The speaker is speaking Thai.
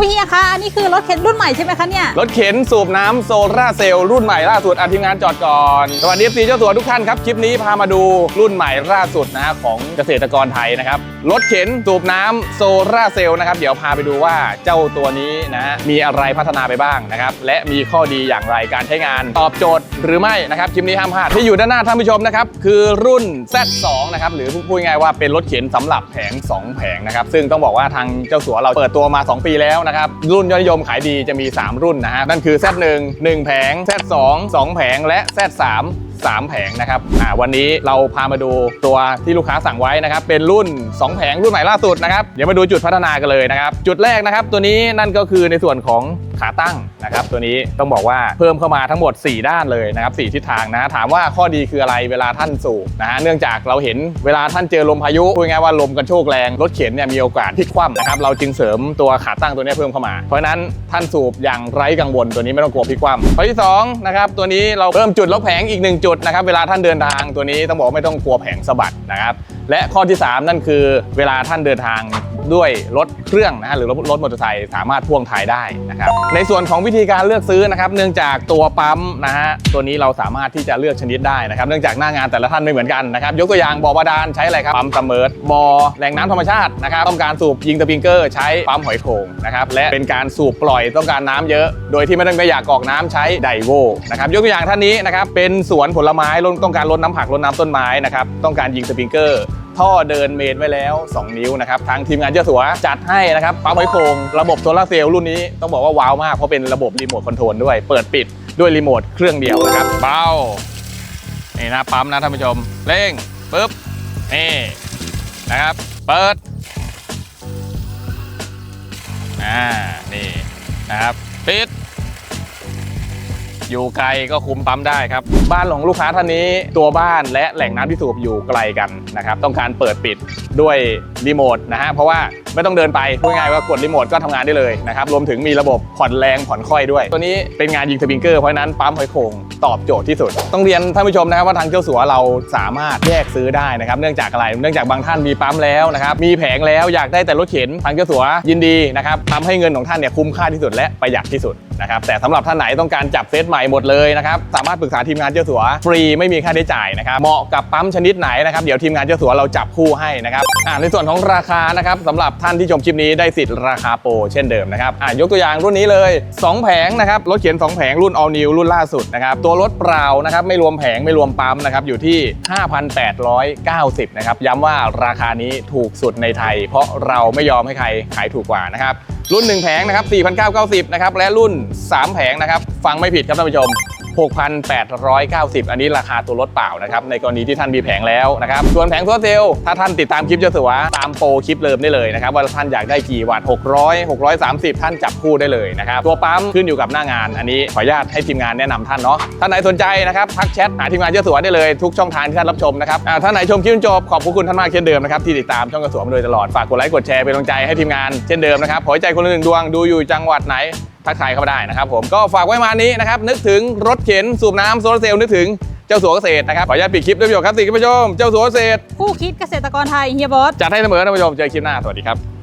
อุ้ยเฮียคะอันนี้คือรถเข็นรุ่นใหม่ใช่ไหมคะเนี่ย รถเข็นสูบน้ำโซลาร์เซลล์รุ่นใหม่ล่าสุดอาทีมงานจอดก่อนสวัสดีซีเจ้าสัวทุกท่านครับ คลิปนี้พามาดูรุ่นใหม่ล่าสุดนะของเกษตรกรไทยนะครับ รถเข็นสูบน้ำโซลาร์เซลล์นะครับ เดี๋ยวพาไปดูว่าเจ้าตัวนี้นะมีอะไรพัฒนาไปบ้างนะครับ และมีข้อดีอย่างไรการใช้งาน ตอบโจทย์หรือไม่นะครับ คลิปนี้ห้ามพลาดที่อยู่ด้านหน้าท่านผู้ชมนะครับ คือรุ่น Z2 นะครับหรือพูดง่ายๆว่าเป็นรถเข็นสำหรับแผง 2 แผงนะครับซึ่งต้องบอกว่าทางเจ้าสัวเราเปิดตัวมา 2 ปีแล้วนะครับ รุ่นยอดนิยมขายดีจะมี 3 รุ่นนะฮะ นั่นคือ Z1 1 แผง Z2 2 แผง และ Z3 3 แผงนะครับอ่าวันนี้เราพามาดูตัวที่ลูกค้าสั่งไว้นะครับเป็นรุ่น 2 แผงรุ่นใหม่ล่าสุดนะครับเดี๋ยวมาดูจุดพัฒนากันเลยนะครับจุดแรกนะครับตัวนี้นั่นก็คือในส่วนของขาตั้งนะครับตัวนี้ต้องบอกว่าเพิ่มเข้ามาทั้งหมด 4 ด้านเลยนะครับ4ทิศทางนะถามว่าข้อดีคืออะไรเวลาท่านสูบนะฮะเนื่องจากเราเห็นเวลาท่านเจอลมพายุพูดง่ายว่าลมกันโชกแรงรถเข็นเนี่ยมีโอกาสพลิกคว่ำนะครับเราจึงเสริมตัวขาตั้งตัวนี้เพิ่มเข้ามา เพราะฉะนั้นท่านสูบอย่างไร้กังวลตัวนี้ไม่ต้องกลัวพลิกคว่ำข้อที่สองนะครับตัวนี้เราเพิ่มจุดล็อกแผงอีกหนึ่งจุดนะครับ เวลาท่านเดินทางตัวนี้ต้องบอกไม่ต้องกลัวแผงสะบัดนะครับ และข้อที่ 3 นั่นคือเวลาท่านเดินทาง ด้วยรถเครื่องนะฮะหรือรถรถมอเตอร์ไซค์สามารถพ่วงถ่ายได้นะครับในส่วนของวิธีการเลือกซื้อนะครับ เนื่องจากตัวปั๊มนะฮะตัวนี้เราสามารถที่จะเลือกชนิดได้นะครับ เนื่องจากหน้างานแต่ละท่านไม่เหมือนกันนะครับ ยกตัวอย่างบ่อบาดาลใช้อะไรครับปั๊มซัมอร์บ่อแหล่งน้ำธรรมชาตินะครับต้องการสูบยิงสปริงเกอร์ใช้ปั๊มหอยโขงนะครับและเป็นการสูบปล่อยต้องการน้ำเยอะ โดยที่ไม่ต้องไปอยากกอกน้ำใช้ไดโวนะครับยกตัวอย่างท่านนี้นะครับเป็นสวนผลไม้ต้องการลดน้ำผักลดน้ำต้นไม้นะครับต้องการยิงสปริงเกอร์ ท่อเดินเมนไว้แล้ว 2 นิ้วนะครับทางทีมงานเจ้าสัวจัดให้นะครับปั๊มไว้โครงระบบโซลาร์เซลล์รุ่นนี้ต้องบอกว่าว้าวมากเพราะเป็นระบบรีโมทคอนโทรลด้วยเปิดปิดด้วยรีโมทเครื่องเดียวนะครับเบานี่นะปั๊มนะท่านผู้ชมเร่งปุ๊บนี่นะครับ เปิดอ่านี่นะครับ อยู่ไกลก็คุมปั๊มได้ครับ บ้านของลูกค้าท่านนี้ตัวบ้านและแหล่งน้ำที่สูบอยู่ไกลกันนะครับ ต้องการเปิดปิดด้วยรีโมทนะฮะเพราะว่าไม่ต้องเดินไปพูดง่ายว่ากดรีโมทก็ทำงานได้เลยนะครับรวมถึงมีระบบผ่อนแรงผ่อนค่อยด้วย ตัวนี้เป็นงานยิงสปริงเกอร์เพราะฉะนั้นปั๊มหอยโขงตอบโจทย์ที่สุด ต้องเรียนท่านผู้ชมนะครับว่าทางเจ้าสัวเราสามารถแยกซื้อได้นะครับเนื่องจากอะไรเนื่องจากบางท่านมีปั๊มแล้วนะครับมีแผงแล้วอยากได้แต่รถเข็นทางเจ้าสัวยินดีนะครับทำให้เงินของท่านเนี่ยคุ้มค่าที่สุดและประหยัดที่สุด นะครับแต่สำหรับท่านไหนต้องการจับเซตใหม่หมดเลยนะครับสามารถปรึกษาทีมงานเจ้าสัวฟรีไม่มีค่าใช้จ่ายนะครับเหมาะกับปั๊มชนิดไหนนะครับเดี๋ยวทีมงานเจ้าสัวเราจับคู่ให้นะครับอ่าในส่วนของราคานะครับสำหรับท่านที่ชมคลิปนี้ได้สิทธิ์ราคาโปรเช่นเดิมนะครับอ่ายกตัวอย่างรุ่นนี้เลย 2 แผงนะครับรถเขียน 2 แผงรุ่น all new รุ่นล่าสุดนะครับตัวรถเปล่านะครับไม่รวมแผงไม่รวมปั๊มนะครับอยู่ที่ 5,890นะครับย้ำว่าราคานี้ถูกสุดในไทย เพราะเราไม่ยอมให้ใครขายถูกกว่านะครับ รุ่น 1 แผงนะครับ4,990นะครับและรุ่น 3 แผงนะครับฟังไม่ผิดครับท่านผู้ชม 6,890 อันนี้ราคาตัวรถเปล่านะครับในกรณีที่ท่านมีแผงแล้วนะครับส่วนแผงโซลาเซลล์ถ้าท่านติดตามคลิปเจ้าสัวตามโปรคลิปเริ่มได้เลยนะครับว่าท่านอยากได้กี่วัตต์600 630 ท่านจับคู่ได้เลยนะครับตัวปั๊มขึ้นอยู่กับหน้างาน อันนี้ขออนุญาตให้ทีมงานแนะนำท่านเนาะท่านไหนสนใจนะครับทักแชทหาทีมงานเจ้าสัวได้เลยทุกช่องทางที่ท่านรับชมนะครับอ่าท่านไหนชมคลิปจบขอบคุณท่านมากเช่นเดิมนะครับที่ติดตามช่องกระสวมาโดยตลอดฝากกดไลค์กดแชร์เป็นกำลังใจให้ทีมงานเช่นเดิมนะครับขอใจคนละหนึ่งดวงดูอยู่จังหวัดไหน ทักทายเข้ามาได้นะครับผมก็ฝากไว้มานี้นะครับนึกถึงรถเข็นสูบน้ำโซลาร์เซลล์นึกถึงเจ้าสัวเกษตรนะครับขออนุญาตปิดคลิปด้วยประโยชน์ครับสี่คุณผู้ชมเจ้าสัวเกษตรคู่คิดเกษตรกรไทยเฮียบอสจัดให้เสมอท่านผู้ชมเจอคลิปหน้าสวัสดีครับ